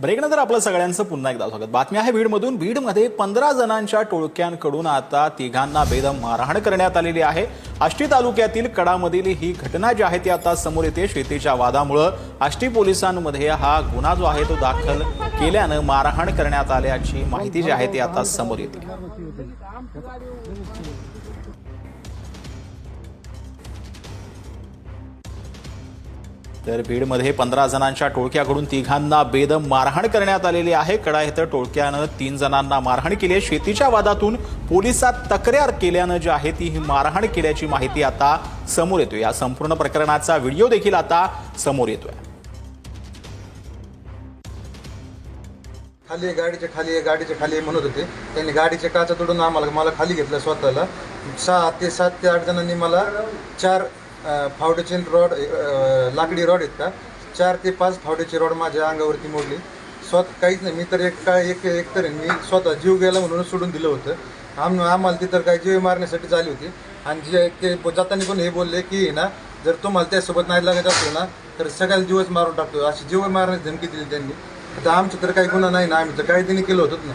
ब्रेकनंतर आपलं सगळ्यांचं पुन्हा एकदा स्वागत. बातमी आहे बीडमधून. बीडमध्ये पंधरा जणांच्या टोळक्यांकडून आता तिघांना बेदम मारहाण करण्यात आलेली आहे. आष्टी तालुक्यातील कडामधील ही घटना जी आहे ती आता समोर येते. शेतीच्या वादामुळं आष्टी पोलिसांमध्ये हा गुन्हा जो आहे तो दाखल केल्यानं मारहाण करण्यात आल्याची माहिती जी आहे ती आता समोर येते. तर बीडमध्ये पंधरा जणांच्या टोळक्याकडून तिघांना बेदम मारहाण करण्यात आलेली आहे. कडा इथं टोळक्यानं तीन जणांना मारहाण केली आहे. शेतीच्या वादातून पोलिसात तक्रार केल्यानं जी आहे ती ही मारहाण केल्याची माहिती आता समोर येतोय. या संपूर्ण प्रकरणाचा व्हिडिओ देखील आता समोर येतोय. खाली गाडीच्या खाली गाडीच्या खाली म्हणत होते. त्यांनी गाडीच्या काचा तोडून आम्हाला मला खाली घेतलं स्वतःला. सहा ते सात ते आठ जणांनी मला चार फावडेचे रॉड लाकडी रॉड आहेत का? चार ते पाच फावडेचे रॉड माझ्या अंगावरती मोडली. स्वतः काहीच नाही. मी तर एक काय एक एक तर मी स्वतः जीव गेला म्हणून सोडून दिलं होतं. आम आम्हाला ती तर काही जीव मारण्यासाठी झाली होती. आणि जे ते जाताना पण हे बोलले की ना जर तुम्हाला त्यासोबत नाही लागत असेल ना तर सगळ्याला जीवच मारून टाकतो. अशी जीव मारण्याची धमकी दिली त्यांनी. आता आमचं तर काही गुन्हा नाही ना. आम्ही तर काही त्यांनी केलं होतं ना.